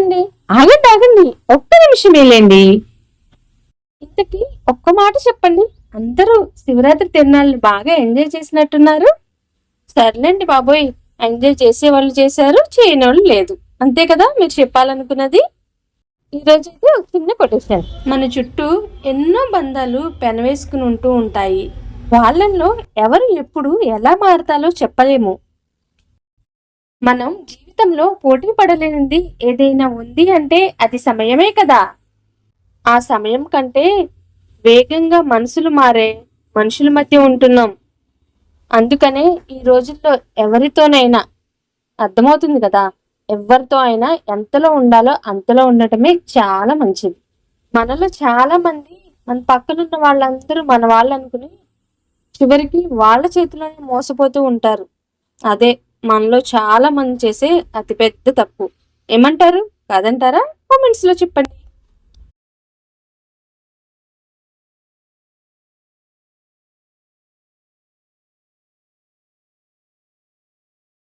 సర్లేండి ఆగండి ఆగండి ఒక్క నిమిషమేలేండి ఇంతకీ ఒక్క మాట చెప్పండి. అందరూ శివరాత్రి తిరునాళ్ళు బాగా ఎంజాయ్ చేసినట్టున్నారు. సర్లేండి బాబోయ్. ఎంజాయ్ చేసే వాళ్ళు చేశారు చేయని వాళ్ళు లేదు. అంతే కదా మీరు చెప్పాలనుకున్నది? ఈరోజు అయితే ఒక చిన్న కొటేషన్. మన చుట్టూ ఎన్నో బంధాలు పెనవేసుకుని ఉంటూ ఉంటాయి. వాళ్ళల్లో ఎవరు ఎప్పుడు ఎలా మారతాలో చెప్పలేము. మనం జీవితంలో పోటీ పడలేనిది ఏదైనా ఉంది అంటే అది సమయమే కదా. ఆ సమయం కంటే వేగంగా మనసులు మారే మనుషుల మధ్య ఉంటున్నాం. అందుకనే ఈ రోజుల్లో ఎవరితోనైనా అర్థమవుతుంది కదా ఎవరితో అయినా ఎంతలో ఉండాలో అంతలో ఉండటమే చాలా మంచిది. మనలో చాలా మంది మన పక్కనున్న వాళ్ళందరూ మన వాళ్ళు అనుకుని చివరికి వాళ్ళ చేతిలోనే మోసపోతూ ఉంటారు. అదే మనలో చాలా మంది చేసే అతిపెద్ద తప్పు. ఏమంటారు? కాదంటారా? కామెంట్స్లో చెప్పండి.